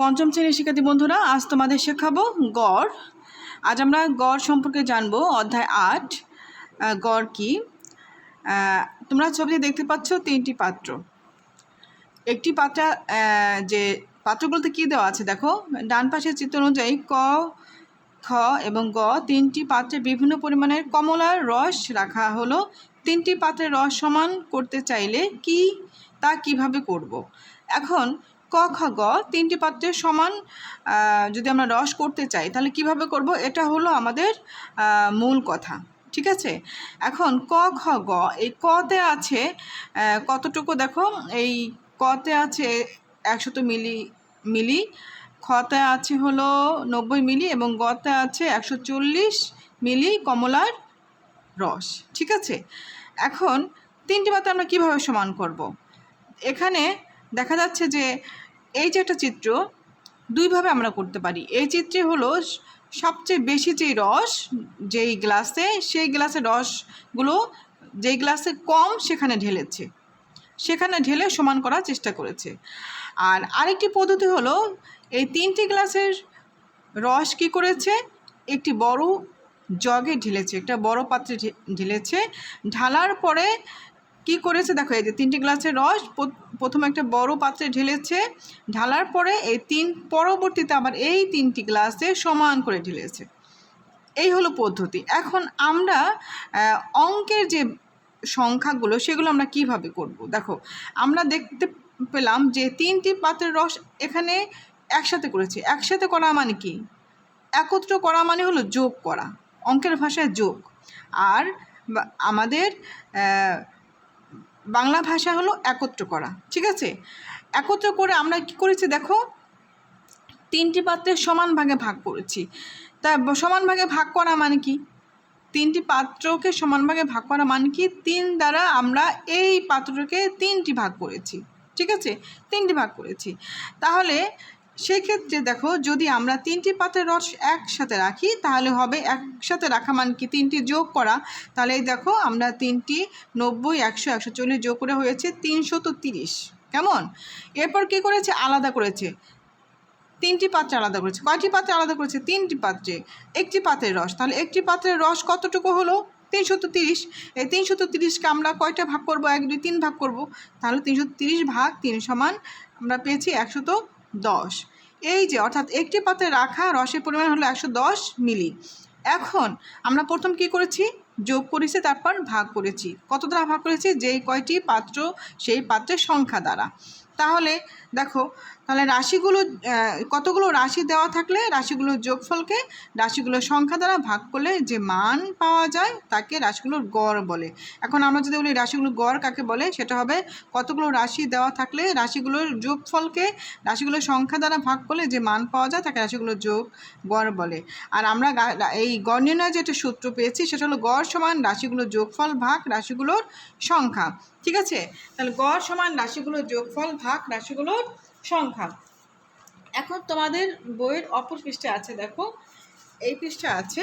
পঞ্চম শ্রেণির শিক্ষার্থী বন্ধুরা, আজ তোমাদের শেখাবো গড়। আজ আমরা গড় সম্পর্কে জানব, অধ্যায় আট গড় কি? তোমরা ছবিতে দেখতে পাচ্ছ তিনটি পাত্র। একটি পাত্র যে পাত্রগুলোতে কী দেওয়া আছে দেখো, ডান পাশের চিত্র অনুযায়ী ক, খ এবং গ তিনটি পাত্রে বিভিন্ন পরিমাণের কমলার রস রাখা হলো। তিনটি পাত্রের রস সমান করতে চাইলে কি, তা কীভাবে করব। এখন ক খ গ তিনটি পাত্রের সমান যদি আমরা রস করতে চাই, তাহলে কীভাবে করব? এটা হলো আমাদের মূল কথা। ঠিক আছে? এখন ক খ গ, এই কতে আছে কতটুকু দেখো? এই কতে আছে একশত মিলি মিলি। খতে আছে হলো নব্বই মিলি এবং গতে আছে একশো চল্লিশ মিলি কমলার রস। ঠিক আছে? এখন তিনটি পাতা আমরা কীভাবে সমান করব। এখানে দেখা যাচ্ছে যে এই যে একটা চিত্র, দুইভাবে আমরা করতে পারি। এই চিত্রে হলো সবচেয়ে বেশি যেই রস যেই গ্লাসে, সেই গ্লাসের রসগুলো যেই গ্লাসে কম সেখানে ঢেলেছে। সেখানে ঢেলে সমান করার চেষ্টা করেছে। আর আরেকটি পদ্ধতি হলো, এই তিনটি গ্লাসের রস কি করেছে? একটি বড় জগে ঢেলেছে, একটা বড় পাত্রে ঢেলেছে। ঢালার পরে কি করেছে? দেখো, এই যে তিনটি গ্লাসের রস, প্রথ- প্রথমে একটা বড় পাত্রে ঢেলেছে, ঢালার পরে এই তিন, পরবর্তীতে আবার এই তিনটি গ্লাসে সমান করে ঢেলেছে। এই হলো পদ্ধতি। এখন আমরা অঙ্কের যে সংখ্যাগুলো, সেগুলো আমরা কীভাবে করব? দেখো, আমরা দেখতে পেলাম যে তিনটি পাত্রের রস এখানে একসাথে করেছি। একসাথে করা মানে কি? একত্র করা মানে হলো যোগ করা, অঙ্কের ভাষায় যোগ। আর আমাদের বাংলা ভাষা হলো একত্র করা, ঠিক আছে? একত্র করে আমরা কি করেছি দেখো? তিনটি পাত্রে সমান ভাগে ভাগ করেছি। তা সমান ভাগে ভাগ করা মানে কি? তিনটি পাত্রকে সমান ভাগে ভাগ করা মানে কি? তিন দ্বারা আমরা এই পাত্রকে তিনটি ভাগ করেছি, ঠিক আছে? তিনটি ভাগ করেছি। তাহলে সেই ক্ষেত্রে দেখো, যদি আমরা তিনটি পাত্রের রস একসাথে রাখি, তাহলে হবে একসাথে রাখা মানে কি? তিনটি যোগ করা। তাহলে দেখো, আমরা তিনটি নব্বই, একশো একশো চল্লিশ যোগ করে হয়েছে তিনশত তিরিশ। কেমন? এরপর কি করেছে? আলাদা করেছে। তিনটি পাত্রে আলাদা করেছে। কয়টি পাত্রে আলাদা করেছে? তিনটি পাত্রে। একটি পাত্রের রস। তাহলে একটি পাত্রের রস কতটুকু হলো? তিনশত তিরিশ। এই তিনশত তিরিশকে আমরা কয়টা ভাগ করব? এক, দুই, তিন ভাগ করব। তাহলে তিনশো তিরিশ ভাগ তিন সমান আমরা পেয়েছি একশত দশ। এই যে, অর্থাৎ একটি পাতে রাখা রসের পরিমাণ হলো একশো দশ মিলি। এখন আমরা প্রথম কি করেছি? যোগ করেছি, তারপর ভাগ করেছি। কত দ্বারা ভাগ করেছি? যেই কয়টি পাত্র, সেই পাত্রের সংখ্যা দ্বারা। তাহলে দেখো, তাহলে রাশিগুলো কতগুলো রাশি দেওয়া থাকলে রাশিগুলোর যোগফলকে, রাশিগুলোর সংখ্যা দ্বারা ভাগ করলে যে মান পাওয়া যায়, তাকে রাশিগুলোর গড় বলে। এখন আমরা যদি বলি রাশিগুলোর গড় কাকে বলে, সেটা হবে কতগুলো রাশি দেওয়া থাকলে রাশিগুলোর যোগফলকে, রাশিগুলোর সংখ্যা দ্বারা ভাগ করলে যে মান পাওয়া যায়, তাকে রাশিগুলোর যোগ গড় বলে। আর আমরা এই গড় নির্ণয় যেটা সূত্র পেয়েছি, সেটা হলো গড় সমান রাশিগুলোর যোগফল ভাগ রাশিগুলোর সংখ্যা। ঠিক আছে? তাহলে গড় সমান রাশিগুলোর যোগফল ভাগ রাশিগুলোর সংখ্যা। এখন তোমাদের বইয়ের অপর পৃষ্ঠে আছে, দেখো। এই পৃষ্ঠে আছে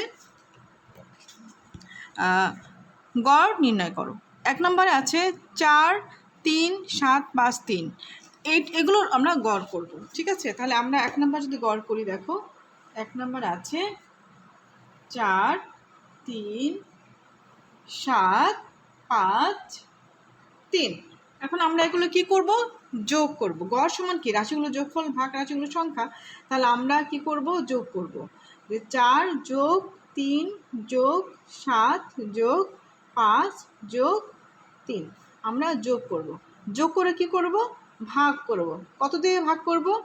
গড় নির্ণয় করো। এক নম্বরে আছে চার, তিন, সাত, পাঁচ, তিন। এই, এগুলোর আমরা গড় করব। ঠিক আছে? তাহলে আমরা এক নম্বর যদি গড় করি, দেখো। এক নম্বর আছে চার, তিন সাত, পাঁচ, তিন। এখন আমরা এগুলো কি করব? যোগ করব। গড় সমান কি? রাশিগুলো যোগফল, ভাগ রাশিগুলো সংখ্যা। তাহলে আমরা কি করব? যোগ করব। যে চার যোগ তিন যোগ সাত যোগ পাঁচ যোগ তিন। আমরা যোগ করব। যোগ করে কি করব? ভাগ করব। কত দিয়ে ভাগ করব?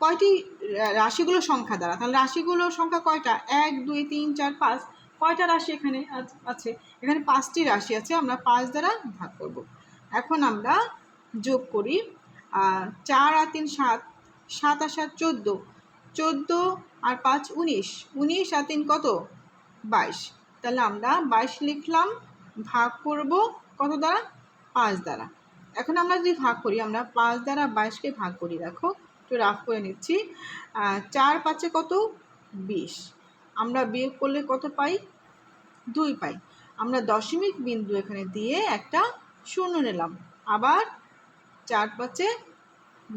কয়টি রা- রাশিগুলোর সংখ্যা দ্বারা। তাহলে রাশিগুলোর সংখ্যা কয়টা? এক, দুই, তিন, চার, পাঁচ। কয়টা রাশি এখানে আছ- এখানে পাঁচটি রাশি আছে, আমরা পাঁচ দ্বারা ভাগ করব। এখন আমরা যোগ করি চার আর তিন সাত সাত আর সাত চোদ্দ চোদ্দ আর পাঁচ উনিশ উনিশ আর তিন কত? বাইশ। তাহলে আমরা বাইশ লিখলাম, ভাগ করব কত দ্বারা? পাঁচ দ্বারা। এখন আমরা যদি ভাগ করি, আমরা পাঁচ দ্বারা বাইশকে ভাগ করি, দেখো, একটু রাফ করে নিচ্ছি চার পাঁচে কত? বিশ। আমরা বিয়োগ করলে কত পাই? দুই পাই। আমরা দশমিক বিন্দু এখানে দিয়ে একটা শূন্য নিলাম। আবার চার পাঁচে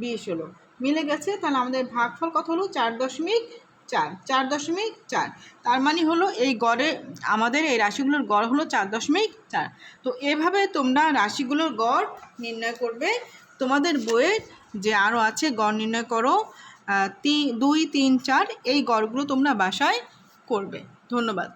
বিশ হলো। মিলে গেছে, তাহলে আমাদের ভাগফল কত হলো? চার দশমিক চার। চার দশমিক চার। তার মানে হলো এই গড়ে আমাদের এই রাশিগুলোর গড় হলো চার দশমিক চার। তো এভাবে তোমরা রাশিগুলোর গড় নির্ণয় করবে। তোমাদের বইয়ের যে আরও আছে, গড় নির্ণয় করো তিন দুই, তিন, চার, এই গড়গুলো তোমরা বাসায় করবে। ধন্যবাদ।